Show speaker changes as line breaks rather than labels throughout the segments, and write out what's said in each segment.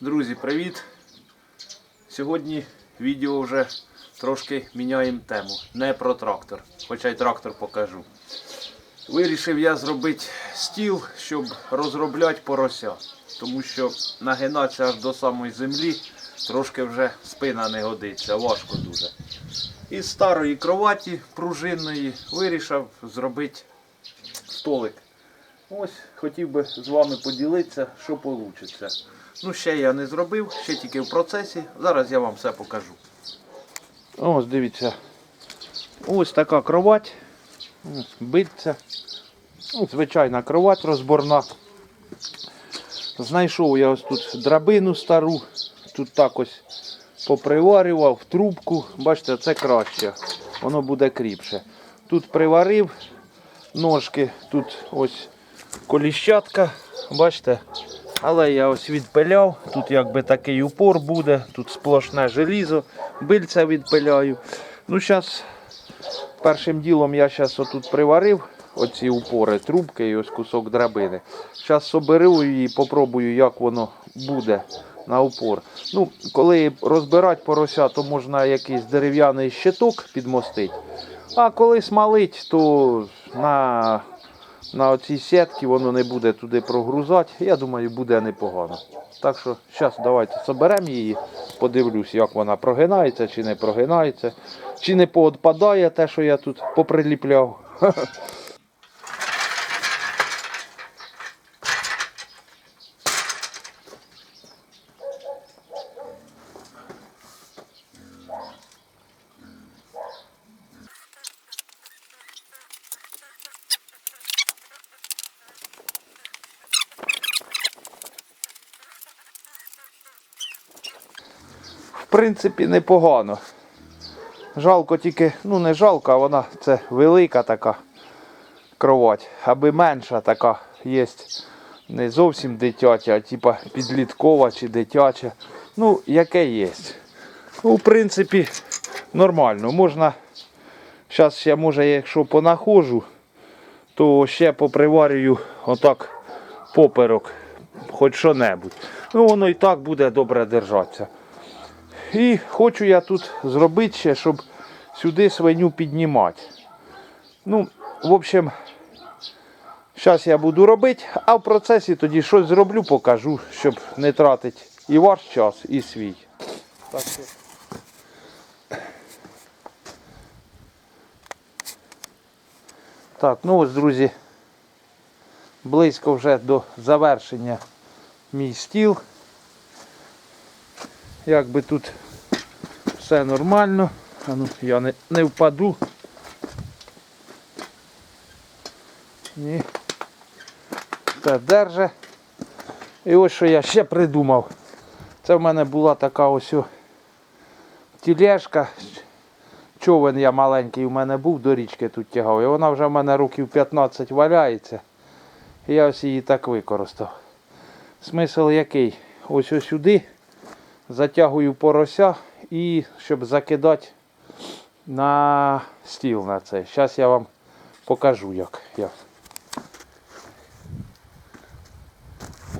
Друзі, привіт! Сьогодні відео вже трошки міняємо тему. Не про трактор, хоча й трактор покажу. Вирішив я зробити стіл, щоб розробляти порося. Тому що нагинатися аж до самої землі трошки вже спина не годиться, важко дуже. Із старої кроваті пружинної вирішив зробити столик. Ось хотів би з вами поділитися, що вийде. Ну, ще я не зробив, ще тільки в процесі. Зараз я вам все покажу. Ось дивіться. Ось така кровать. Ось, биться. Ну, звичайна кровать розборна. Знайшов я ось тут драбину стару. Тут так ось поприварював трубку. Бачите, це краще. Воно буде кріпше. Тут приварив ножки, тут ось коліщатка. Бачите? Але я ось відпиляв. Тут якби такий упор буде, тут сплошне желізо, бильця відпиляю. Ну, зараз першим ділом я зараз отут приварив оці упори, трубки і ось кусок драбини. Зараз соберу її, попробую, як воно буде на упор. Ну, коли розбирати порося, то можна якийсь дерев'яний щиток підмостити. А коли смалить, то на, на оцій сітці воно не буде туди прогрузати. Я думаю, буде непогано. Так що зараз давайте соберемо її, подивлюсь, як вона прогинається чи не прогинається, чи не поодпадає те, що я тут поприліпляв. принципі, непогано. Жалко тільки, ну не жалко, а вона це велика така кровать, аби менша така є. Не зовсім дитяча, а типа підліткова чи дитяча. Ну, яке є. Ну, в принципі, нормально. Можна. Зараз ще може, якщо понаходжу, то ще поприварюю отак поперок, хоч що-небудь. Ну, воно і так буде добре держатися. І хочу я тут зробити ще, щоб сюди свиню піднімати. Ну, в общем, зараз я буду робити, а в процесі тоді щось зроблю, покажу, щоб не тратити і ваш час, і свій. Так, що... так ну ось, друзі, близько вже до завершення мій стіл. Якби тут все нормально. А ну, я не, не впаду. Ні. Це держи. І ось що я ще придумав. Це в мене була така ось тілешка. Човен я маленький у мене був, до річки тут тягав. І вона вже в мене років 15 валяється. І я ось її так використав. Смисл який? Ось ось сюди затягую порося і щоб закидати на стіл на цей. Зараз я вам покажу як. я.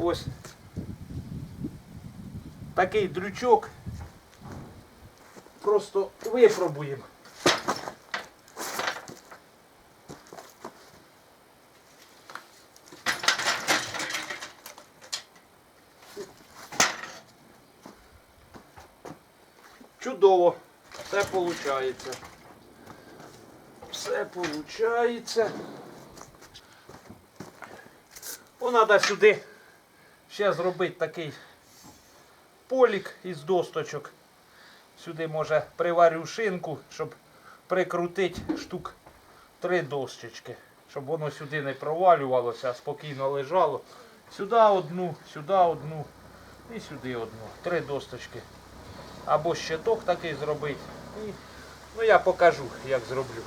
Ось такий дрючок. Просто випробуємо. Чудово. Все виходить. Все виходить. О, треба сюди ще зробити такий полік із досточок. Сюди може приварю шинку, щоб прикрутити штук три дощечки. Щоб воно сюди не провалювалося, а спокійно лежало. Сюди одну, сюди одну і сюди одну. Три досточки. Або щиток такий зробити. Ну я покажу, як зроблю.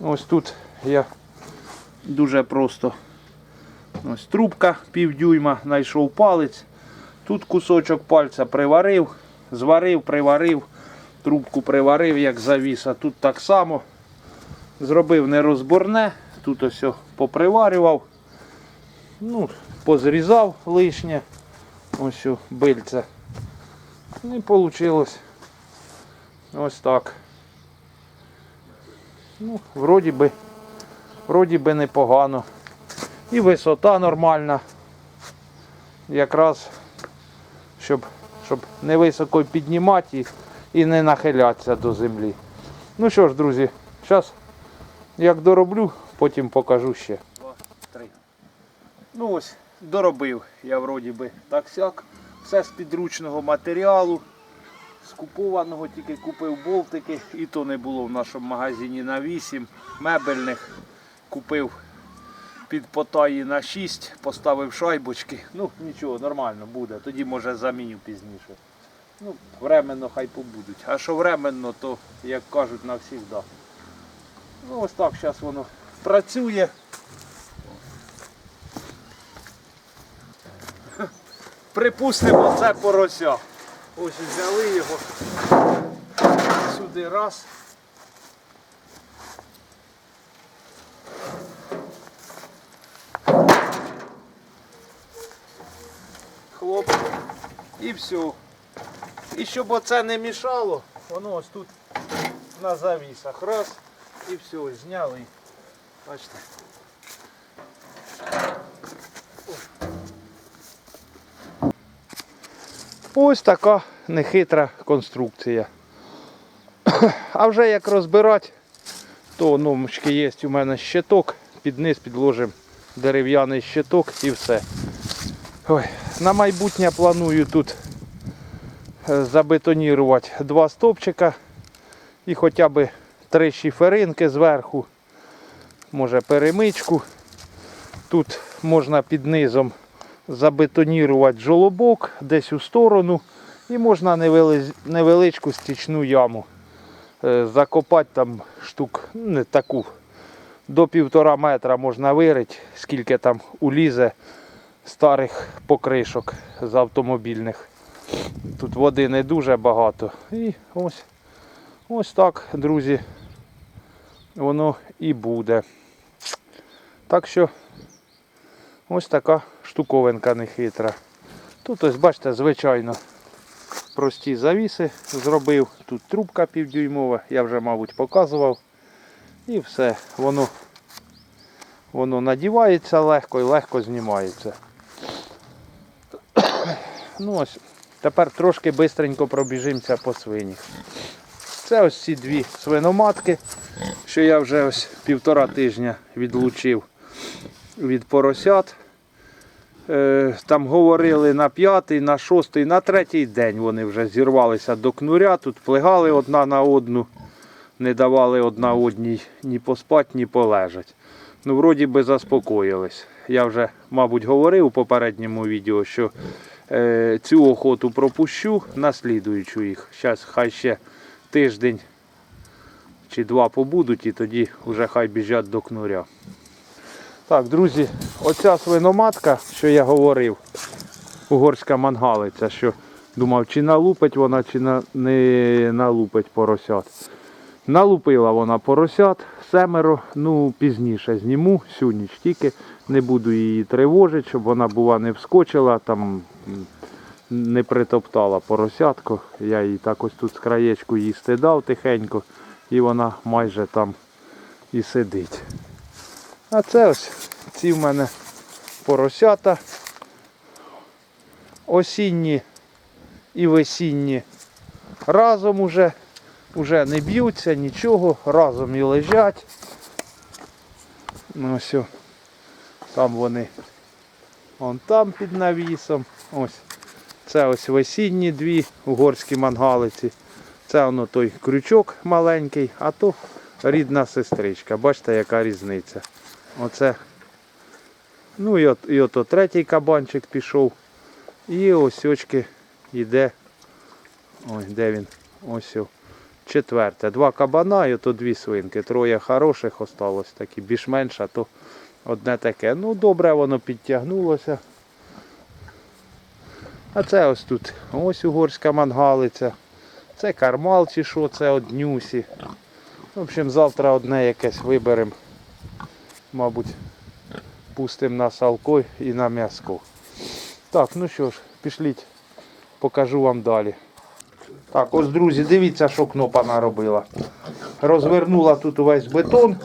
Ось тут я дуже просто ось трубка півдюйма, знайшов палець. Тут кусочок пальця приварив, зварив, приварив, трубку приварив, як завіса. Тут так само. Зробив нерозборне, тут ось поприварював, ну, позрізав лишнє. Ось бильце. Ну і вийшло. Ось так. Ну, вроді би, вроді би непогано. І висота нормальна. Якраз, щоб, щоб не високо піднімати і, і не нахилятися до землі. Ну що ж, друзі, зараз як дороблю, потім покажу ще. Два, три. Ну ось, доробив я вроді би так сяк. Все з підручного матеріалу. Скупованого тільки купив болтики, і то не було в нашому магазині на 8 мебельних. Купив під потаї на 6, поставив шайбочки. Ну нічого, нормально буде. Тоді може заміню пізніше. Ну, временно хай побудуть. А що временно, то як кажуть навсігда. Ну ось так зараз воно працює. Припустимо, це порося. Ось взяли його. Сюди раз. Хлоп. І все. І щоб оце не мішало, воно ось тут на завісах. Раз. І все, зняли. Бачите. Ось така нехитра конструкція. А вже як розбирати, то ну, є у мене щиток, під низ підложимо дерев'яний щиток і все. Ой, на майбутнє планую тут е, забетонірувати два стовпчика і хоча б три шиферинки зверху, може перемичку. Тут можна під низом забетонірувати жолобок десь у сторону і можна невеличку стічну яму. Е, Закопати там штук ну, не таку. До півтора метра можна вирити, скільки там улізе старих покришок з автомобільних. Тут води не дуже багато. І ось, ось так, друзі, воно і буде. Так що ось така штуковинка нехитра. Тут ось, бачите, звичайно, прості завіси зробив. Тут трубка півдюймова, я вже, мабуть, показував. І все, воно, воно надівається легко і легко знімається. Ну ось, тепер трошки швидко пробіжимося по свині. Це ось ці дві свиноматки, що я вже ось півтора тижня відлучив від поросят. Е, Там говорили на п'ятий, на шостий, на третій день вони вже зірвалися до кнуря, тут плигали одна на одну, не давали одна одній ні поспати, ні полежать. Ну, вроді би заспокоїлись. Я вже, мабуть, говорив у попередньому відео, що е, цю охоту пропущу, наслідуючу їх. Зараз хай ще тиждень чи два побудуть і тоді вже хай біжать до кнуря. Так, друзі, оця свиноматка, що я говорив, угорська мангалиця, що думав, чи налупить вона, чи на, не налупить поросят. Налупила вона поросят, семеро, ну пізніше зніму, всю ніч тільки. Не буду її тривожити, щоб вона була не вскочила, там не притоптала поросятку. Я їй так ось тут з краєчку їсти дав тихенько, і вона майже там і сидить. А це ось ці в мене поросята. Осінні і весінні разом уже. Уже не б'ються, нічого, разом і лежать. Ну ось. Там вони. Вон там під навісом. Ось. Це ось весінні дві угорські мангалиці. Це воно той крючок маленький, а то рідна сестричка. Бачите, яка різниця. Оце. Ну і от, і ото третій кабанчик пішов. І ось очки йде. Ой, де він? Ось. Четверте. Два кабана і ото дві свинки. Троє хороших осталось, такі більш-менш, а то одне таке. Ну, добре воно підтягнулося. А це ось тут ось угорська мангалиця. Це кармал чи що, це однюсі. В общем, завтра одне якесь виберемо. Мабуть, пустимо на салко і на м'яско. Так, ну що ж, пішліть, покажу вам далі. Так, ось, друзі, дивіться, що кнопа наробила. Розвернула тут увесь бетон.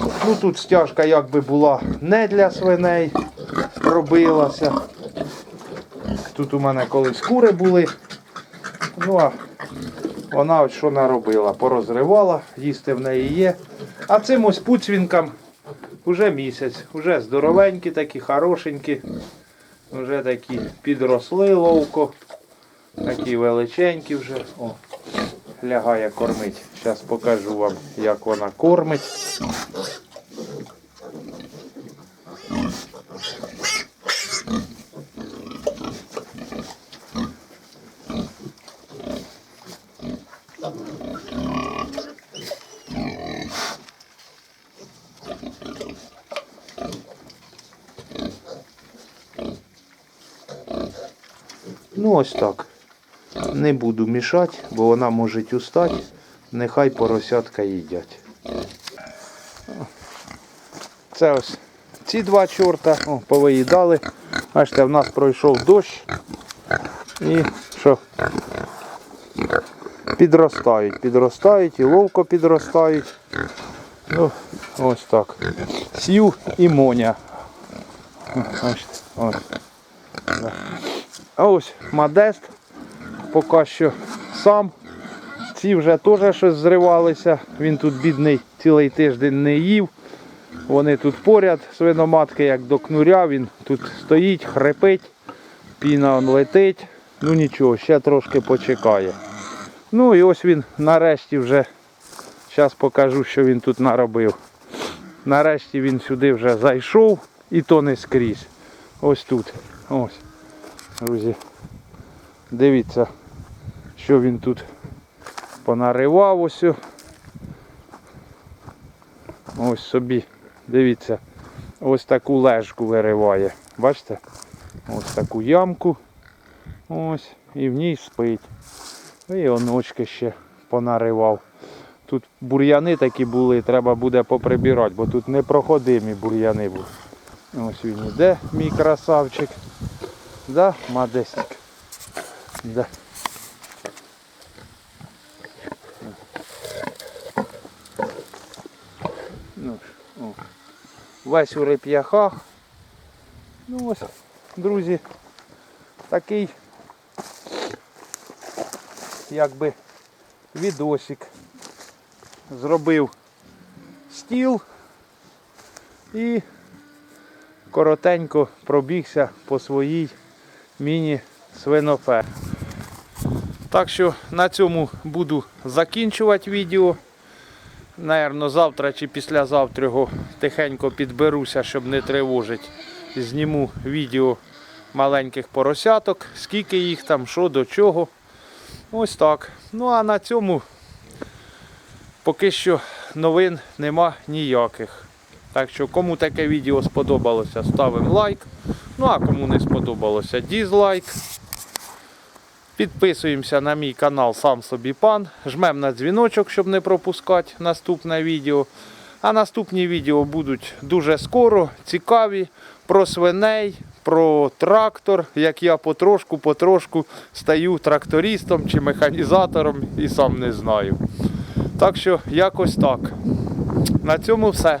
Ну тут стяжка якби була не для свиней, робилася. Тут у мене колись кури були. Ну а вона ось що наробила, порозривала, їсти в неї є. А цим ось пуцвінкам вже місяць, вже здоровенькі такі, хорошенькі, вже такі підросли ловко, такі величенькі вже. О, лягає кормить. Зараз покажу вам, як вона кормить. Ну ось так. Не буду мішати, бо вона може устати. Нехай поросятка їдять. Це ось ці два чорта о, повиїдали. Бачите, в нас пройшов дощ. І що? Підростають, підростають і ловко підростають. Ну, ось так. Сів і моня. Бачите, ось. А ось Модест поки що сам. Ці вже теж щось зривалися. Він тут бідний цілий тиждень не їв. Вони тут поряд, свиноматки, як до кнуря, він тут стоїть, хрипить, піна он летить. Ну нічого, ще трошки почекає. Ну і ось він нарешті вже, зараз покажу, що він тут наробив. Нарешті він сюди вже зайшов і то не скрізь. Ось тут. Ось. Друзі, дивіться, що він тут понаривав ось. Ось собі, дивіться, ось таку лежку вириває. Бачите? Ось таку ямку. Ось. І в ній спить. І оночки ще понаривав. Тут бур'яни такі були, треба буде поприбирати, бо тут непроходимі бур'яни були. Ось він іде, мій красавчик. Да, Мадесик. Да. Ну, о. Весь у реп'яхах. Ну ось, друзі, такий якби відосик. Зробив стіл і коротенько пробігся по своїй міні-свинофе. Так що на цьому буду закінчувати відео. Наверно, завтра чи післязавтра його тихенько підберуся, щоб не тривожити. Зніму відео маленьких поросяток, скільки їх там, що до чого. Ось так. Ну а на цьому поки що новин нема ніяких. Так що кому таке відео сподобалося, ставимо лайк. Ну а кому не сподобалося, дізлайк. Підписуємося на мій канал Сам собі пан. Жмемо на дзвіночок, щоб не пропускати наступне відео. А наступні відео будуть дуже скоро, цікаві про свиней, про трактор, як я потрошку-потрошку стаю трактористом чи механізатором і сам не знаю. Так що якось так. На цьому все.